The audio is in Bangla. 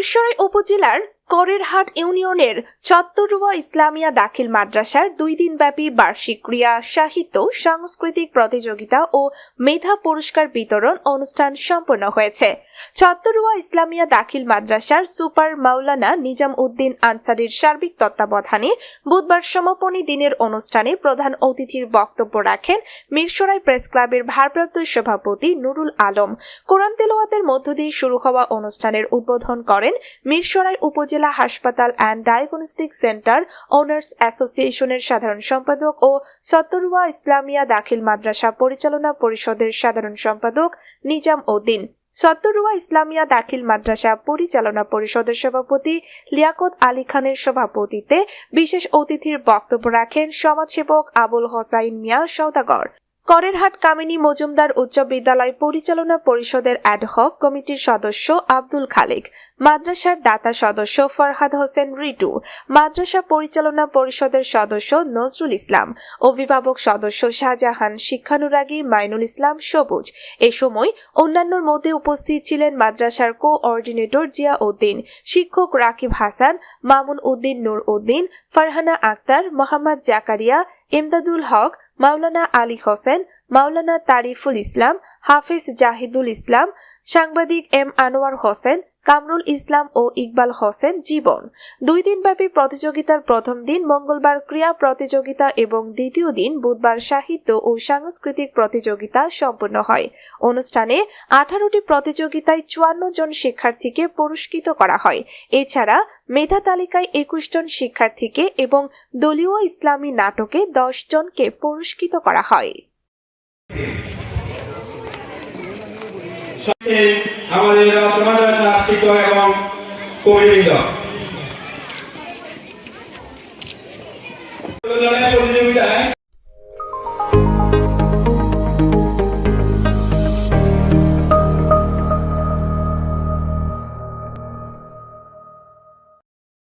মিরসরাই উপজেলার করেরহাট ইউনিয়নের চত্বরুয়া ইসলামিয়া দাখিল মাদ্রাসার দুই দিনব্যাপী বার্ষিক ক্রিয়া সাহিত্য, সাংস্কৃতিক প্রতিযোগিতা ও মেধা পুরস্কার বিতরণ অনুষ্ঠান সম্পন্ন হয়েছে। চত্বরুয়া ইসলামিয়া দাখিল মাদ্রাসার সুপার মাওলানা নিজাম উদ্দিন আনসারির সার্বিক তত্ত্বাবধানে বুধবার সমাপনী দিনের অনুষ্ঠানে প্রধান অতিথির বক্তব্য রাখেন মিরসরাই প্রেস ক্লাবের ভারপ্রাপ্ত সভাপতি নুরুল আলম। কোরআন তেলাওয়াতের মধ্য দিয়ে শুরু হওয়া অনুষ্ঠানের উদ্বোধন করেন মিরসরাই উপজেলা হাসপাতাল অ্যান্ড ডায়াগনস্টিক সেন্টার ওনার্স অ্যাসোসিয়েশনের সাধারণ সম্পাদক ও সত্তরুয়া ইসলামিয়া দাখিল মাদ্রাসা পরিচালনা পরিষদের সাধারণ সম্পাদক নিজাম উদ্দিন। সত্তরুয়া ইসলামিয়া দাখিল মাদ্রাসা পরিচালনা পরিষদের সভাপতি লিয়াকত আলী খানের সভাপতিত্বে বিশেষ অতিথির বক্তব্য রাখেন সমাজসেবক আবুল হোসাইন মিয়া সৌদাগর করেরহাট কামিনী মজুমদার উচ্চ বিদ্যালয় পরিচালনা পরিষদের অ্যাডহক কমিটির সদস্য আব্দুল খালেক, মাদ্রাসার দাতা সদস্য ফরহাদ হোসেন রিটু, মাদ্রাসা পরিচালনা পরিষদের সদস্য নজরুল ইসলাম, অভিভাবক সদস্য শাহজাহান, শিক্ষানুরাগী মাইনুল ইসলাম সবুজ। এ সময় অন্যান্যর মধ্যে উপস্থিত ছিলেন মাদ্রাসার কোঅর্ডিনেটর জিয়া উদ্দিন, শিক্ষক রাকিব হাসান, মামুন উদ্দিন নূর উদ্দিন, ফারহানা আক্তার, মোহাম্মদ জাকারিয়া ইমদাদুল হক, মাওলানা আলী হোসেন, মাওলানা তারিফুল ইসলাম, হাফিজ জাহিদুল ইসলাম, সাংবাদিক এম আনোয়ার হোসেন কামরুল ইসলাম ও ইকবাল হোসেন জীবন। দুই দিনব্যাপী প্রতিযোগিতার প্রথম দিন মঙ্গলবার ক্রীড়া প্রতিযোগিতা এবং দ্বিতীয় দিন বুধবার সাহিত্য ও সাংস্কৃতিক প্রতিযোগিতা সম্পন্ন হয়। অনুষ্ঠানে আঠারোটি প্রতিযোগিতায় চুয়ান্ন জন শিক্ষার্থীকে পুরস্কৃত করা হয়। এছাড়া মেধা তালিকায় একুশ জন শিক্ষার্থীকে এবং দলীয় ইসলামী নাটকে দশ জনকে পুরস্কৃত করা হয়। আমাদের শিক্ষক এবং কর্মীবৃন্দ